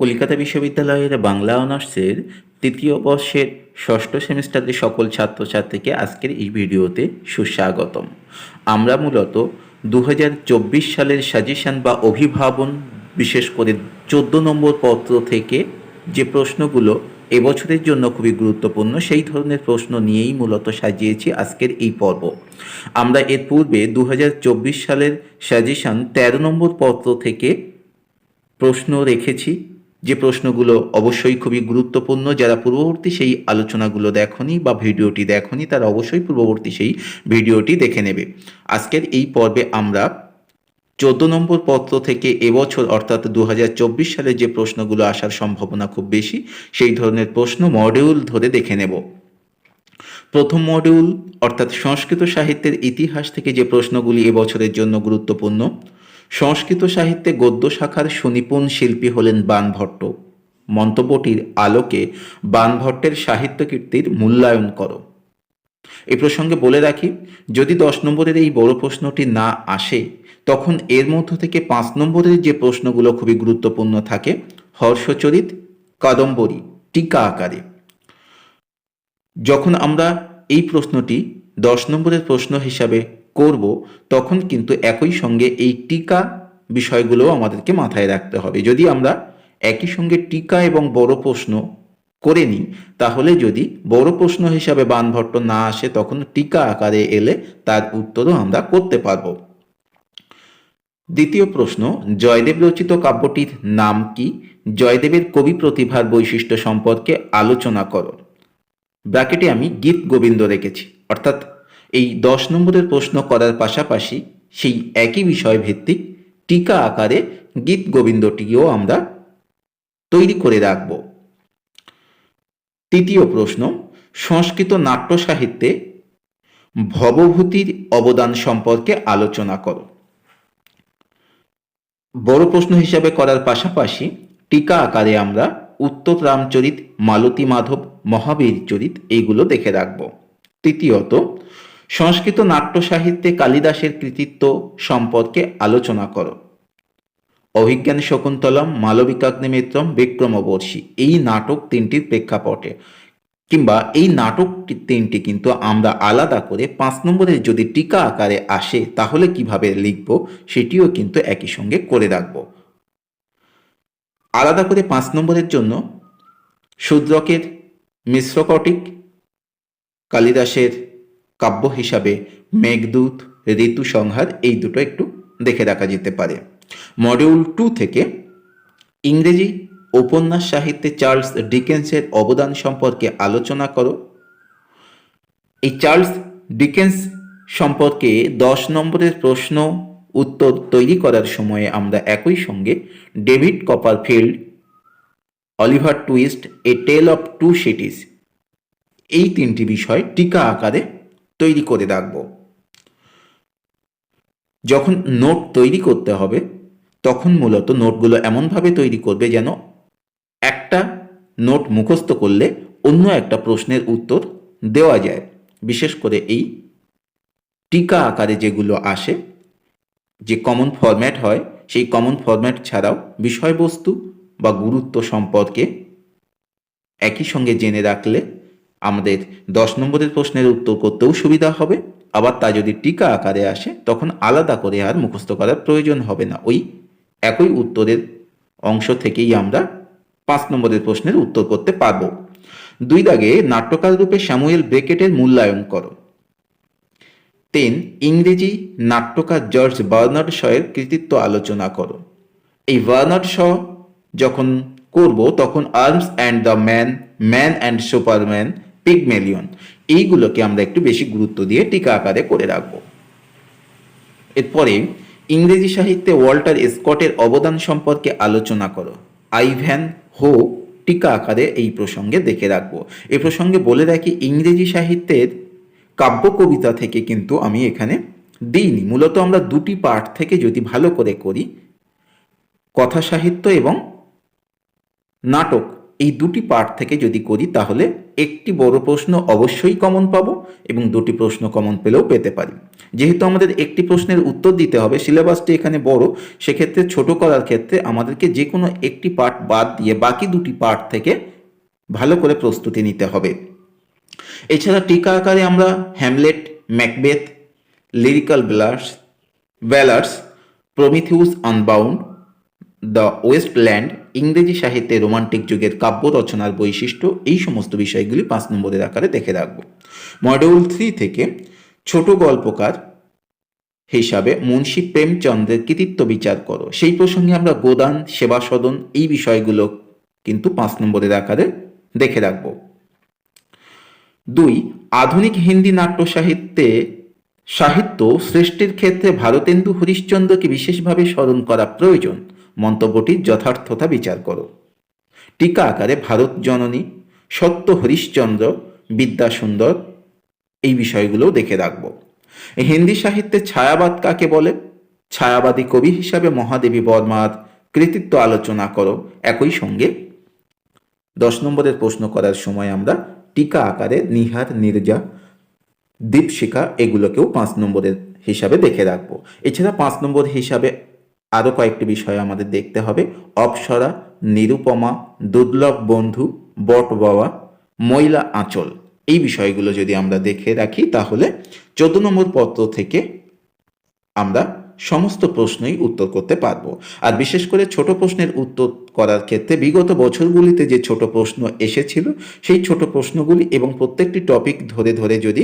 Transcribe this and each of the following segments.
কলকাতা বিশ্ববিদ্যালয়ের বাংলা অনার্সের তৃতীয় বর্ষের ষষ্ঠ সেমিস্টারের সকল ছাত্রছাত্রীকে আজকের এই ভিডিওতে সুস্বাগতম। আমরা মূলত দু হাজার চব্বিশ সালের সাজেশন বা অভিভাবন, বিশেষ করে চোদ্দ নম্বর পত্র থেকে যে প্রশ্নগুলো এবছরের জন্য খুবই গুরুত্বপূর্ণ, সেই ধরনের প্রশ্ন নিয়েই মূলত সাজিয়েছি আজকের এই পর্ব। আমরা এর পূর্বে দু হাজার চব্বিশ সালের সাজেশন তেরো নম্বর পত্র থেকে প্রশ্ন রেখেছি। যে প্রশ্নগুলো অবশ্যই খুবই গুরুত্বপূর্ণ, যারা পূর্ববর্তী সেই আলোচনাগুলো দেখনি বা ভিডিওটি দেখনি, তারা অবশ্যই পূর্ববর্তী সেই ভিডিওটি দেখে নেবে। আজকের এই পর্বে আমরা চোদ্দ নম্বর পত্র থেকে এবছর অর্থাৎ দু হাজার চব্বিশ সালে যে প্রশ্নগুলো আসার সম্ভাবনা খুব বেশি, সেই ধরনের প্রশ্ন মডিউল ধরে দেখে নেব। প্রথম মডিউল, অর্থাৎ সংস্কৃত সাহিত্যের ইতিহাস থেকে যে প্রশ্নগুলি এবছরের জন্য গুরুত্বপূর্ণ সংস্কৃত সাহিত্যে গদ্য শাখার সুনিপুণ শিল্পী হলেন বানভট্ট মন্তব্যটির আলোকে বানভট্টের সাহিত্য কীর্তির মূল্যায়ন করো। এ প্রসঙ্গে বলে রাখি, যদি দশ নম্বরের এই বড় প্রশ্নটি না আসে, তখন এর মধ্য থেকে পাঁচ নম্বরের যে প্রশ্নগুলো খুবই গুরুত্বপূর্ণ থাকে, হর্ষচরিত, কাদম্বরী, টিকা আকারে। যখন আমরা এই প্রশ্নটি দশ নম্বরের প্রশ্ন হিসাবে করব, তখন কিন্তু একই সঙ্গে এই টিকা বিষয়গুলোও আমাদেরকে মাথায় রাখতে হবে। যদি আমরা একই সঙ্গে টিকা এবং বড় প্রশ্ন করে নিই, তাহলে যদি বড় প্রশ্ন হিসাবে বানভট্ট না আসে, তখন টিকা আকারে এলে তার উত্তরও আমরা করতে পারব। দ্বিতীয় প্রশ্ন, জয়দেব রচিত কাব্যটির নাম কি? জয়দেবের কবি প্রতিভার বৈশিষ্ট্য সম্পর্কে আলোচনা করো। ব্র্যাকেটে আমি গীত গোবিন্দ রেখেছি, অর্থাৎ এই দশ নম্বরের প্রশ্ন করার পাশাপাশি সেই একই বিষয় ভিত্তিক টিকা আকারে গীত গোবিন্দটিও আমরা তৈরি করে রাখব। তৃতীয় প্রশ্ন, সংস্কৃত নাট্য সাহিত্যে ভবভূতির অবদান সম্পর্কে আলোচনা করো। বড় প্রশ্ন হিসাবে করার পাশাপাশি টিকা আকারে আমরা উত্তর রামচরিত, মালতী মাধব, মহাবীর চরিত এইগুলো দেখে রাখব। তৃতীয়ত সংস্কৃত নাট্য সাহিত্যে কালিদাসের কৃতিত্ব সম্পর্কে আলোচনা করো। অভিজ্ঞান শকুন্তলম মালবিকাগ্নিমিত্রম বিক্রমবর্ষী, এই নাটক তিনটির প্রেক্ষাপটে। কিংবা এই নাটক তিনটি কিন্তু আমরা আলাদা করে পাঁচ নম্বরের যদি টিকা আকারে আসে, তাহলে কীভাবে লিখব সেটিও কিন্তু একই সঙ্গে করে রাখব। আলাদা করে পাঁচ নম্বরের জন্য শূদ্রকের মিশ্রকটিক, কালিদাসের কাব্য হিসাবে মেঘদূত, ঋতু সংহার এই দুটো একটু দেখে রাখা যেতে পারে। মডিউল টু থেকে ইংরেজি উপন্যাস সাহিত্যে চার্লস ডিকেন্সের অবদান সম্পর্কে আলোচনা করো। এই চার্লস ডিকেন্স সম্পর্কে দশ নম্বরের প্রশ্ন উত্তর তৈরি করার সময়ে আমরা একই সঙ্গে David Copperfield, Oliver Twist, a tale of two cities এই তিনটি বিষয় টিকা আকারে তৈরি করে রাখব। যখন নোট তৈরি করতে হবে, তখন মূলত নোটগুলো এমনভাবে তৈরি করবে যেন একটা নোট মুখস্থ করলে অন্য একটা প্রশ্নের উত্তর দেওয়া যায়। বিশেষ করে এই টিকা আকারে যেগুলো আসে, যে কমন ফরম্যাট হয়, সেই কমন ফরম্যাট ছাড়াও বিষয়বস্তু বা গুরুত্ব সম্পর্কে একই সঙ্গে জেনে রাখলে আমাদের দশ নম্বরের প্রশ্নের উত্তর করতেও সুবিধা হবে। আবার তা যদি টিকা আকারে আসে, তখন আলাদা করে আর মুখস্থ করার প্রয়োজন হবে না। ওই একই উত্তরের অংশ থেকেই আমরা পাঁচ নম্বরের প্রশ্নের উত্তর করতে পারব। দুই দাগে নাট্যকার রূপে স্যামুয়েল ব্রেকেটের মূল্যায়ন করো। তিন, ইংরেজি নাট্যকার জর্জ বার্নার্ড শয়ের কৃতিত্ব আলোচনা করো। এই বার্নার্ড শ যখন করব, তখন arms and the man man and Superman Pygmalion এইগুলোকে আমরা একটু বেশি গুরুত্ব দিয়ে টিকা আকারে করে রাখব। এরপরে ইংরেজি সাহিত্যে ওয়াল্টার স্কটের অবদান সম্পর্কে আলোচনা করো। আইভ্যান হো টিকা আকারে এই প্রসঙ্গে দেখে রাখব। এ প্রসঙ্গে বলে রাখি, ইংরেজি সাহিত্যের কাব্য কবিতা থেকে কিন্তু আমি এখানে দিইনি। মূলত আমরা দুটি পার্ট থেকে যদি ভালো করে করি, কথা সাহিত্য এবং নাটক এই দুটি পার্ট থেকে যদি করি, তাহলে একটি বড় প্রশ্ন অবশ্যই কমন পাবো এবং দুটি প্রশ্ন কমন পেলেও পেতে পারি। যেহেতু আমাদের একটি প্রশ্নের উত্তর দিতে হবে সিলেবাসটি এখানে বড়, সেক্ষেত্রে ছোট করার ক্ষেত্রে আমাদেরকে যে কোনো একটি পার্ট বাদ দিয়ে বাকি দুটি পার্ট থেকে ভালো করে প্রস্তুতি নিতে হবে। এছাড়া টিকা আকারে আমরা Hamlet Macbeth lyrical ব্লার্স ballads Prometheus unbound the Wasteland ইংরেজি সাহিত্যে রোমান্টিক যুগের কাব্য রচনার বৈশিষ্ট্য এই সমস্ত বিষয়গুলি পাঁচ নম্বরের আকারে দেখে রাখব। মডিউল থ্রি থেকে ছোট গল্পকার হিসাবে মুন্সী প্রেমচন্দ্রের কৃতিত্ব বিচার করো। সেই প্রসঙ্গে আমরা গোদান সেবা সদন এই বিষয়গুলো কিন্তু পাঁচ নম্বরের আকারে দেখে রাখব। দুই, আধুনিক হিন্দি নাট্য সাহিত্যে সাহিত্য সৃষ্টির ক্ষেত্রে ভারতেন্দু হরিশ্চন্দ্রকে বিশেষভাবে স্মরণ করা প্রয়োজন। মন্তব্যটির যথার্থতা বিচার করো। টিকা আকারে ভারত জননী সত্য হরিশ্চন্দ্র বিদ্যাসুন্দর এই বিষয়গুলোও দেখে রাখব। হিন্দি সাহিত্যে ছায়াবাদ কাকে বলে? ছায়াবাদী কবি হিসাবে মহাদেবী বর্মার কৃতিত্ব আলোচনা করো একই সঙ্গে। দশ নম্বরের প্রশ্ন করার সময় আমরা টিকা আকারে নিহার, নির্জা, দীপশিখা এগুলোকেও পাঁচ নম্বরের হিসাবে দেখে রাখব। এছাড়া পাঁচ নম্বর হিসাবে আরও কয়েকটি বিষয় আমাদের দেখতে হবে। অপসরা, নিরুপমা, দুর্লভ বন্ধু, বট বাবা, ময়লা আঁচল। এই বিষয়গুলো যদি আমরা দেখে রাখি, তাহলে চোদ্দ নম্বর পত্র থেকে আমরা সমস্ত প্রশ্নই উত্তর করতে পারব। আর বিশেষ করে ছোট প্রশ্নের উত্তর করার ক্ষেত্রে বিগত বছরগুলিতে যে ছোট প্রশ্ন এসেছিল, সেই ছোট প্রশ্নগুলি এবং প্রত্যেকটি টপিক ধরে ধরে যদি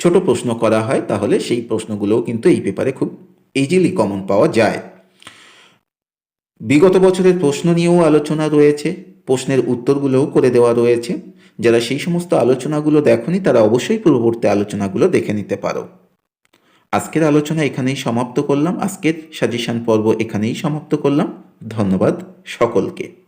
ছোট প্রশ্ন করা হয়, তাহলে সেই প্রশ্নগুলোও কিন্তু এই পেপারে খুব ইজিলি কমন পাওয়া যায়। বিগত বছরের প্রশ্ন নিয়েও আলোচনা রয়েছে, প্রশ্নের উত্তরগুলোও করে দেওয়া রয়েছে। যারা সেই সমস্ত আলোচনাগুলো দেখনি, তারা অবশ্যই পূর্ববর্তী আলোচনাগুলো দেখে নিতে পারো। আজকের আলোচনা এখানেই সমাপ্ত করলাম। আজকের সাজেশন পর্ব এখানেই সমাপ্ত করলাম। ধন্যবাদ সকলকে।